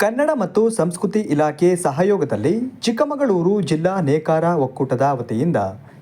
ಕನ್ನಡ ಮತ್ತು ಸಂಸ್ಕೃತಿ ಇಲಾಖೆ ಸಹಯೋಗದಲ್ಲಿ ಚಿಕ್ಕಮಗಳೂರು ಜಿಲ್ಲಾ ನೇಕಾರ ಒಕ್ಕೂಟದ ವತಿಯಿಂದ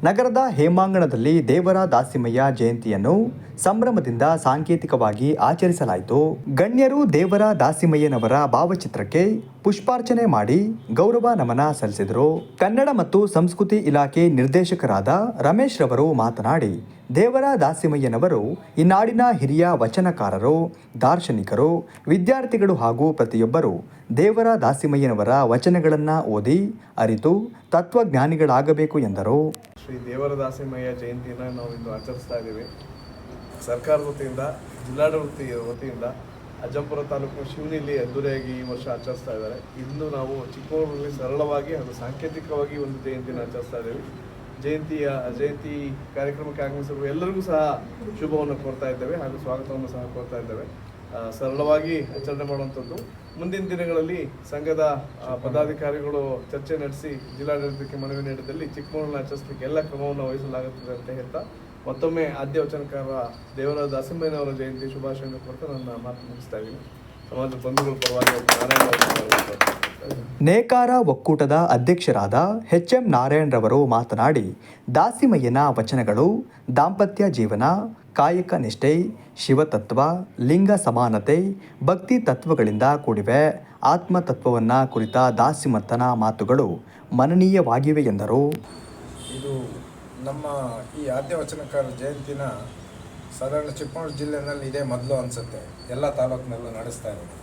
ನಗರದ ಹೇಮಾಂಗಣದಲ್ಲಿ ದೇವರ ದಾಸಿಮಯ್ಯ ಜಯಂತಿಯನ್ನು ಸಂಭ್ರಮದಿಂದ ಸಾಂಕೇತಿಕವಾಗಿ ಆಚರಿಸಲಾಯಿತು. ಗಣ್ಯರು ದೇವರ ದಾಸಿಮಯ್ಯನವರ ಭಾವಚಿತ್ರಕ್ಕೆ ಪುಷ್ಪಾರ್ಚನೆ ಮಾಡಿ ಗೌರವ ನಮನ ಸಲ್ಲಿಸಿದರು. ಕನ್ನಡ ಮತ್ತು ಸಂಸ್ಕೃತಿ ಇಲಾಖೆ ನಿರ್ದೇಶಕರಾದ ರಮೇಶ್ ರವರು ಮಾತನಾಡಿ, ದೇವರ ದಾಸಿಮಯ್ಯನವರು ಈ ನಾಡಿನ ಹಿರಿಯ ವಚನಕಾರರು, ದಾರ್ಶನಿಕರು, ವಿದ್ಯಾರ್ಥಿಗಳು ಹಾಗೂ ಪ್ರತಿಯೊಬ್ಬರು ದೇವರ ದಾಸಿಮಯ್ಯನವರ ವಚನಗಳನ್ನು ಓದಿ, ಅರಿತು, ತತ್ವಜ್ಞಾನಿಗಳಾಗಬೇಕು ಎಂದರು. ಶ್ರೀ ದೇವರ ದಾಸಿಮಯ್ಯ ಜಯಂತಿಯನ್ನು ನಾವು ಇಂದು ಆಚರಿಸ್ತಾ ಇದ್ದೀವಿ. ಸರ್ಕಾರದ ವತಿಯಿಂದ, ಜಿಲ್ಲಾಡಳಿತ ವತಿಯಿಂದ ಅಜ್ಜಂಪುರ ತಾಲೂಕು ಶಿವನಿಲಿ ಅದ್ದೂರಿಯಾಗಿ ಈ ವರ್ಷ ಆಚರಿಸ್ತಾ ಇದ್ದಾರೆ. ಇಂದು ನಾವು ಚಿಕ್ಕಮಗಳೂರಿನಲ್ಲಿ ಸರಳವಾಗಿ ಹಾಗೂ ಸಾಂಕೇತಿಕವಾಗಿ ಒಂದು ಜಯಂತಿಯನ್ನು ಆಚರಿಸ್ತಾ ಇದ್ದೀವಿ. ಜಯಂತಿಯ, ಜಯಂತಿ ಕಾರ್ಯಕ್ರಮಕ್ಕೆ ಆಗಮಿಸಿರುವ ಎಲ್ಲರಿಗೂ ಸಹ ಶುಭವನ್ನು ಕೋರ್ತಾ ಇದ್ದೇವೆ ಹಾಗೂ ಸ್ವಾಗತವನ್ನು ಸಹ ಕೋರ್ತಾ ಇದ್ದೇವೆ. ಸರಳವಾಗಿ ಆಚರಣೆ ಮಾಡುವಂಥದ್ದು. ಮುಂದಿನ ದಿನಗಳಲ್ಲಿ ಸಂಘದ ಪದಾಧಿಕಾರಿಗಳು ಚರ್ಚೆ ನಡೆಸಿ ಜಿಲ್ಲಾಡಳಿತಕ್ಕೆ ಮನವಿ ನೀಡಿದಲ್ಲಿ ಚಿಕ್ಕಮಗಳೂರಿನ ಆಚರಿಸಲಿಕ್ಕೆ ಎಲ್ಲ ಕ್ರಮವನ್ನು ವಹಿಸಲಾಗುತ್ತದೆ ಅಂತ ಹೇಳ್ತಾ, ಮತ್ತೊಮ್ಮೆ ಆದ್ಯ ವಚನಕಾರ ದೇವರ ದಾಸಿಮಯ್ಯನವರ ಜಯಂತಿ ಶುಭಾಶಯವನ್ನು ಕೊಡ್ತಾ ನನ್ನ ಮಾತು ಮುಗಿಸ್ತಾ ಇದ್ದೀನಿ. ಸಮಾಜ ಬಂಧುಗಳ ಪರವಾಗಿ ನೇಕಾರ ಒಕ್ಕೂಟದ ಅಧ್ಯಕ್ಷರಾದ ಎಚ್ ಎಂ ನಾರಾಯಣರವರು ಮಾತನಾಡಿ, ದಾಸಿಮಯ್ಯನ ವಚನಗಳು ದಾಂಪತ್ಯ ಜೀವನ ಕಾಯಕ ನಿಷ್ಠೆ, ಶಿವತತ್ವ, ಲಿಂಗ ಸಮಾನತೆ, ಭಕ್ತಿ ತತ್ವಗಳಿಂದ ಕೂಡಿವೆ. ಆತ್ಮತತ್ವವನ್ನು ಕುರಿತ ದಾಸಿಮತ್ತನ ಮಾತುಗಳು ಮನನೀಯವಾಗಿವೆ ಎಂದರು. ಇದು ನಮ್ಮ ಈ ಆದ್ಯ ವಚನಕಾರ ಜಯಂತಿನ ಸಾಧಾರಣ ಚಿಕ್ಕಮಗಳೂರು ಜಿಲ್ಲೆನಲ್ಲಿ ಇದೇ ಮೊದಲು ಅನಿಸುತ್ತೆ. ಎಲ್ಲ ತಾಲೂಕಿನಲ್ಲೂ ನಡೆಸ್ತಾ ಇರೋದು.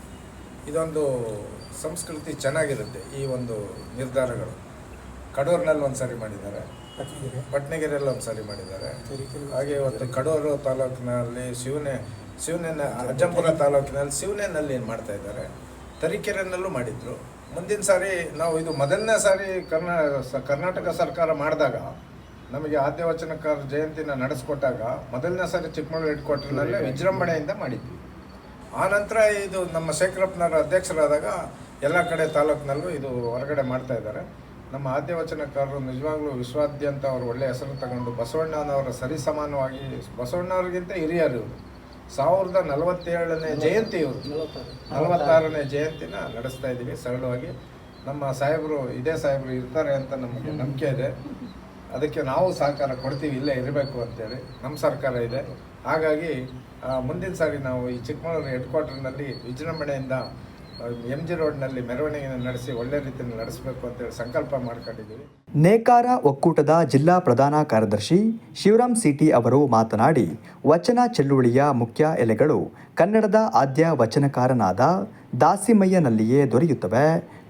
ಇದೊಂದು ಸಂಸ್ಕೃತಿ ಚೆನ್ನಾಗಿರುತ್ತೆ ಈ ಒಂದು ನಿರ್ಧಾರಗಳು. ಕಡೂರಿನಲ್ಲಿ ಒಂದು ಸಾರಿ ಮಾಡಿದ್ದಾರೆ. ಪಟ್ನಗಿರಿಯಲ್ಲಿ ಒಂದು ಸಾರಿ ಮಾಡಿದ್ದಾರೆ. ಹಾಗೆ ಇವತ್ತು ಕಡೂರು ತಾಲೂಕಿನಲ್ಲಿ ಶಿವನೆ ಶಿವನೇನ ಅಜ್ಜಂಪುರ ತಾಲೂಕಿನಲ್ಲಿ ಶಿವನೆನಲ್ಲಿ ಏನು ಮಾಡ್ತಾ ಇದ್ದಾರೆ? ತರೀಕೆರೆನಲ್ಲೂ ಮಾಡಿದ್ರು. ಮುಂದಿನ ಸಾರಿ ನಾವು ಇದು ಮೊದಲನೇ ಸಾರಿ ಕರ್ನಾ ಕರ್ನಾಟಕ ಸರ್ಕಾರ ಮಾಡಿದಾಗ ನಮಗೆ ಆದ್ಯ ವಚನಕಾರ ಜಯಂತಿನ ನಡೆಸ್ಕೊಟ್ಟಾಗ ಮೊದಲನೇ ಸಾರಿ ಚಿಕ್ಕಮಗಳೂರು ಹೆಡ್ ಕ್ವಾರ್ಟರ್ನಲ್ಲಿ ವಿಜೃಂಭಣೆಯಿಂದ ಮಾಡಿದ್ವಿ. ಆ ನಂತರ ಇದು ನಮ್ಮ ಶೇಖರಪ್ಪನವರ ಅಧ್ಯಕ್ಷರಾದಾಗ ಎಲ್ಲ ಕಡೆ ತಾಲೂಕಿನಲ್ಲೂ ಇದು ಹೊರಗಡೆ ಮಾಡ್ತಾ ಇದ್ದಾರೆ. ನಮ್ಮ ಆದ್ಯ ವಚನಕಾರರು ನಿಜವಾಗ್ಲೂ ವಿಶ್ವಾದ್ಯಂತ ಅವರು ಒಳ್ಳೆಯ ಹೆಸರು ತಗೊಂಡು ಬಸವಣ್ಣನವರ ಸರಿಸಮಾನವಾಗಿ, ಬಸವಣ್ಣವ್ರಿಗಿಂತ ಹಿರಿಯರು ಇವರು. ಸಾವಿರದ ನಲವತ್ತೇಳನೇ ಜಯಂತಿ ಇವರು. ನಲವತ್ತಾರನೇ ಜಯಂತಿನ ನಡೆಸ್ತಾ ಇದ್ದೀವಿ. ಸರಳವಾಗಿ ನಮ್ಮ ಸಾಹೇಬರು ಇದೇ ಸಾಹೇಬರು ಇರ್ತಾರೆ ಅಂತ ನಮಗೆ ನಂಬಿಕೆ ಇದೆ. ಅದಕ್ಕೆ ನಾವು ಸಹಕಾರ ಕೊಡ್ತೀವಿ, ಇಲ್ಲೇ ಇರಬೇಕು ಅಂತೇಳಿ. ನಮ್ಮ ಸರ್ಕಾರ ಇದೆ. ಹಾಗಾಗಿ ಮುಂದಿನ ಸಾರಿ ನಾವು ಈ ಚಿಕ್ಕಮಗಳೂರು ಹೆಡ್ ಕ್ವಾರ್ಟರ್ನಲ್ಲಿ ವಿಜೃಂಭಣೆಯಿಂದ ಎಂ ಜಿ ರೋಡ್ನಲ್ಲಿ ಮೆರವಣಿಗೆಯನ್ನು ನಡೆಸಿ ಒಳ್ಳೆ ರೀತಿಯಲ್ಲಿ ನಡೆಸಬೇಕು ಅಂತೇಳಿ ಸಂಕಲ್ಪ ಮಾಡ್ಕೊಂಡಿದ್ದೀವಿ. ನೇಕಾರ ಒಕ್ಕೂಟದ ಜಿಲ್ಲಾ ಪ್ರಧಾನ ಕಾರ್ಯದರ್ಶಿ ಶಿವರಾಮ್ ಸಿಟಿ ಅವರು ಮಾತನಾಡಿ ವಚನ ಚಳುವಳಿಯ ಮುಖ್ಯ ಎಲೆಗಳು ಕನ್ನಡದ ಆದ್ಯ ವಚನಕಾರನಾದ ದಾಸಿಮಯ್ಯನಲ್ಲಿಯೇ ದೊರೆಯುತ್ತವೆ.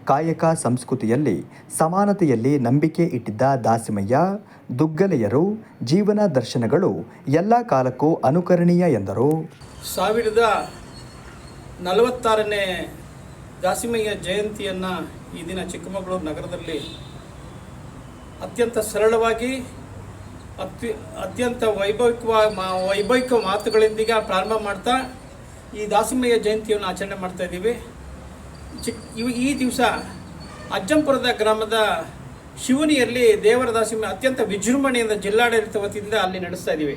ಕಾಯಕ ಸಂಸ್ಕೃತಿಯಲ್ಲಿ ಸಮಾನತೆಯಲ್ಲಿ ನಂಬಿಕೆ ಇಟ್ಟಿದ್ದ ದಾಸಿಮಯ್ಯ ದುಗ್ಗಲೆಯರು ಜೀವನ ದರ್ಶನಗಳು ಎಲ್ಲ ಕಾಲಕ್ಕೂ ಅನುಕರಣೀಯ ಎಂದರು. ಸಾವಿರದ ನಲವತ್ತಾರನೇ ದಾಸಿಮಯ್ಯ ಜಯಂತಿಯನ್ನು ಈ ದಿನ ಚಿಕ್ಕಮಗಳೂರು ನಗರದಲ್ಲಿ ಅತ್ಯಂತ ಸರಳವಾಗಿ, ಅತ್ಯ, ಅತ್ಯಂತ ವೈಭವಿಕ ವೈಭವಿಕ ಮಾತುಗಳೊಂದಿಗೆ ಪ್ರಾರಂಭ ಮಾಡ್ತಾ ಈ ದಾಸಿಮಯ್ಯ ಜಯಂತಿಯನ್ನು ಆಚರಣೆ ಮಾಡ್ತಾ ಇದ್ದೀವಿ. ಚಿಕ್ ಈ ದಿವಸ ಅಜ್ಜಂಪುರದ ಗ್ರಾಮದ ಶಿವನಿಯಲ್ಲಿ ದೇವರ ದಾಸಿಮಯ್ಯ ಅತ್ಯಂತ ವಿಜೃಂಭಣೆಯಿಂದ ಜಿಲ್ಲಾಡಳಿತ ವತಿಯಿಂದ ಅಲ್ಲಿ ನಡೆಸ್ತಾ ಇದ್ದೀವಿ.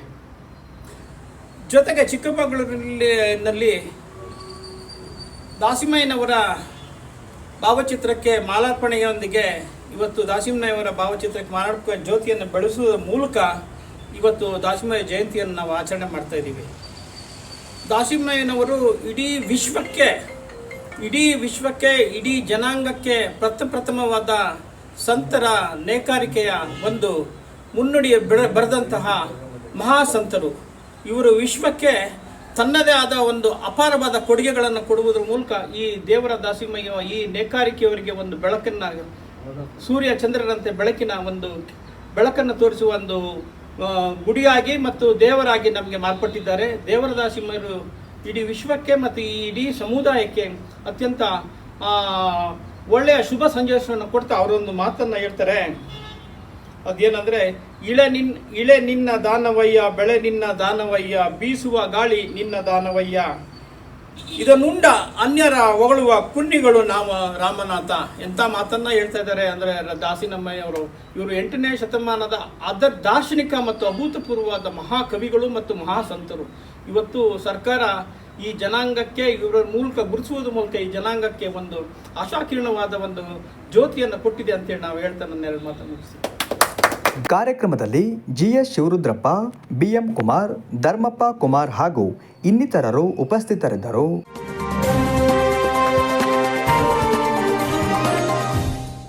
ಜೊತೆಗೆ ಚಿಕ್ಕಮಗಳೂರಿನಲ್ಲಿ, ನಲ್ಲಿ ದಾಸಿಮಯ್ಯನವರ ಭಾವಚಿತ್ರಕ್ಕೆ ಮಾಲಾರ್ಪಣೆಯೊಂದಿಗೆ ಇವತ್ತು ದಾಸಿಮಯ್ಯವರ ಭಾವಚಿತ್ರಕ್ಕೆ ಮಾಲಾರ್ಪಣೆ ಜ್ಯೋತಿಯನ್ನು ಬೆಳೆಸುವ ಮೂಲಕ ಇವತ್ತು ದಾಸಿಮಯ್ಯ ಜಯಂತಿಯನ್ನು ನಾವು ಆಚರಣೆ ಮಾಡ್ತಾ ಇದ್ದೀವಿ. ದಾಸಿಮಯ್ಯನವರು ಇಡೀ ವಿಶ್ವಕ್ಕೆ ಇಡೀ ವಿಶ್ವಕ್ಕೆ, ಇಡೀ ಜನಾಂಗಕ್ಕೆ ಪ್ರಥಮವಾದ ಸಂತರ ನೇಕಾರಿಕೆಯ ಒಂದು ಮುನ್ನುಡಿಯ ಬೆಳ ಬರೆದಂತಹ ಮಹಾಸಂತರು. ಇವರು ವಿಶ್ವಕ್ಕೆ ತನ್ನದೇ ಆದ ಒಂದು ಅಪಾರವಾದ ಕೊಡುಗೆಗಳನ್ನು ಕೊಡುವುದರ ಮೂಲಕ ಈ ದೇವರ ದಾಸಿಮಯ್ಯ ಈ ನೇಕಾರಿಕೆಯವರಿಗೆ ಒಂದು ಬೆಳಕನ್ನು, ಸೂರ್ಯ ಚಂದ್ರರಂತೆ ಬೆಳಕಿನ ಒಂದು ಬೆಳಕನ್ನು ತೋರಿಸುವ ಒಂದು ಗುಡಿಯಾಗಿ ಮತ್ತು ದೇವರಾಗಿ ನಮಗೆ ಮಾರ್ಪಟ್ಟಿದ್ದಾರೆ. ದೇವರ ದಾಸಿಮಯರು ಇಡೀ ವಿಶ್ವಕ್ಕೆ ಮತ್ತು ಈ ಇಡೀ ಸಮುದಾಯಕ್ಕೆ ಅತ್ಯಂತ ಒಳ್ಳೆಯ ಶುಭ ಸಂದೇಶವನ್ನು ಕೊಡ್ತಾ ಅವರೊಂದು ಮಾತನ್ನು ಹೇಳ್ತಾರೆ. ಅದೇನಂದ್ರೆ ಇಳೆ ನಿನ್, ಇಳೆ ನಿನ್ನ ದಾನವಯ್ಯ, ಬೆಳೆ ನಿನ್ನ ದಾನವಯ್ಯ, ಬೀಸುವ ಗಾಳಿ ನಿನ್ನ ದಾನವಯ್ಯ. ಇದನ್ನುಂಡ ಅನ್ಯರ ಹೊಗಳುವ ಕುನ್ನಿಗಳು ನಾವು ರಾಮನಾಥ. ಎಂಥ ಮಾತನ್ನ ಹೇಳ್ತಾ ಇದ್ದಾರೆ ಅಂದ್ರೆ ದಾಸಿನಮ್ಮಯ್ಯ ಅವರು ಇವರು ಎಂಟನೇ ಶತಮಾನದ ಅದರ್ ದಾರ್ಶನಿಕ ಮತ್ತು ಅಭೂತಪೂರ್ವವಾದ ಮಹಾಕವಿಗಳು ಮತ್ತು ಮಹಾಸಂತರು. ಇವತ್ತು ಸರ್ಕಾರ ಈ ಜನಾಂಗಕ್ಕೆ, ಇವರ ಮೂಲಕ ಗುರುತಿಸುವುದ್ರ ಮೂಲಕ ಈ ಜನಾಂಗಕ್ಕೆ ಒಂದು ಆಶಾಕಿರಣವಾದ ಒಂದು ಜ್ಯೋತಿಯನ್ನು ಕೊಟ್ಟಿದೆ ಅಂತೇಳಿ ನಾವು ಹೇಳ್ತಾ ನನ್ನ ಎರಡು ಮಾತನ್ನು ಮುಗಿಸ್ತೀನಿ. ಕಾರ್ಯಕ್ರಮದಲ್ಲಿ G S Shivarudrappa B M Kumar Dharmappa Kumar ಹಾಗೂ ಇನ್ನಿತರರು ಉಪಸ್ಥಿತರಿದ್ದರು.